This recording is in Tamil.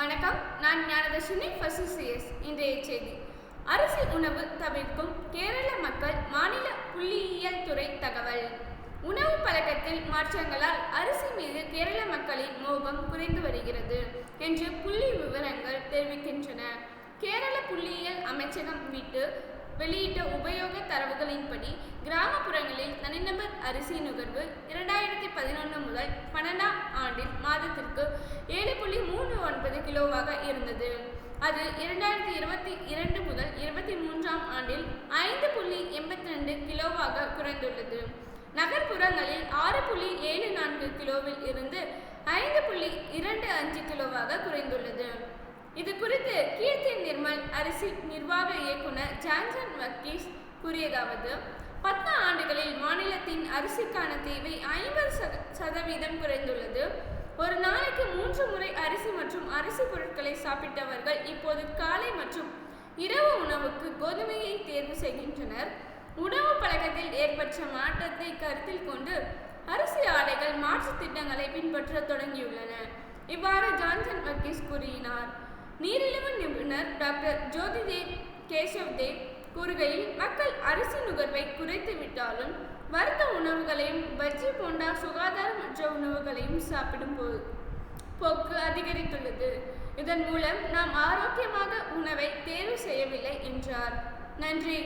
வணக்கம் நான் ஞானதர்ஷினி ஃபர்ஸ்ட் சிஎஸ் இன்றைய செய்தி. அரிசி உணவு தவிர்க்கும் கேரள மக்கள் மாநில புள்ளியியல் துறை தகவல். உணவு பழக்கத்தில் மாற்றங்களால் அரிசி மீது கேரள மக்களின் மோகம் குறைந்து வருகிறது என்று புள்ளி விவரங்கள் தெரிவிக்கின்றன. கேரள புள்ளியியல் அமைச்சகம் விட்டு வெளியிட்ட உபயோக தரவுகளின்படி கிராமப்புறங்களில் தனிநபர் அரிசி நுகர்வு இரண்டாயிரத்தி பதினொன்று முதல் பன்னெண்டாம் ஆண்டில் மாதத்திற்கு ஏழு புள்ளி மூணு ஒன்பது கிலோவாக இருந்தது. அது இரண்டாயிரத்தி இருபத்தி இரண்டு முதல் இருபத்தி மூன்றாம் ஆண்டில் ஐந்து புள்ளி எண்பத்தி ரெண்டு கிலோவாக குறைந்துள்ளது. நகர்ப்புறங்களில் ஆறு புள்ளி ஏழு நான்கு கிலோவில் இருந்து ஐந்து புள்ளி இரண்டு அஞ்சு கிலோவாக குறைந்துள்ளது. இது குறித்து கீர்த்தி நிர்மல் அரிசி நிர்வாக இயக்குனர் ஜான்சன் வக்கீஸ் கூறியதாவது பத்து ஆண்டுகளில் மாநிலத்தின் அரிசிக்கான தேவை ஐம்பது சத சதவீதம் குறைந்துள்ளது. ஒரு நாளைக்கு மூன்று முறை அரிசி மற்றும் அரிசி பொருட்களை சாப்பிட்டவர்கள் இப்போது காலை மற்றும் இரவு உணவுக்கு கோதுமையை தேர்வு செய்கின்றனர். உணவு பழக்கத்தில் ஏற்பட்ட மாற்றத்தை கருத்தில் கொண்டு அரிசி ஆலைகள் மாற்று திட்டங்களை பின்பற்ற தொடங்கியுள்ளன. இவ்வாறு ஜான்சன் வர்கீஸ் கூறினார். நீரிழிவு நிபுணர் டாக்டர் ஜோதிதேவ் கேசவ் தேவ் கூறுகையில் மக்கள் அரிசி நுகர்வை குறைத்து விட்டாலும் வறுத்த உணவுகளையும் பஜ்ஜி போண்டா சுகாதாரமற்ற உணவுகளையும் சாப்பிடும் போது போக்கு அதிகரித்துள்ளது. இதன் மூலம் நாம் ஆரோக்கியமாக உணவை தேர்வு செய்யவில்லை என்றார். நன்றி.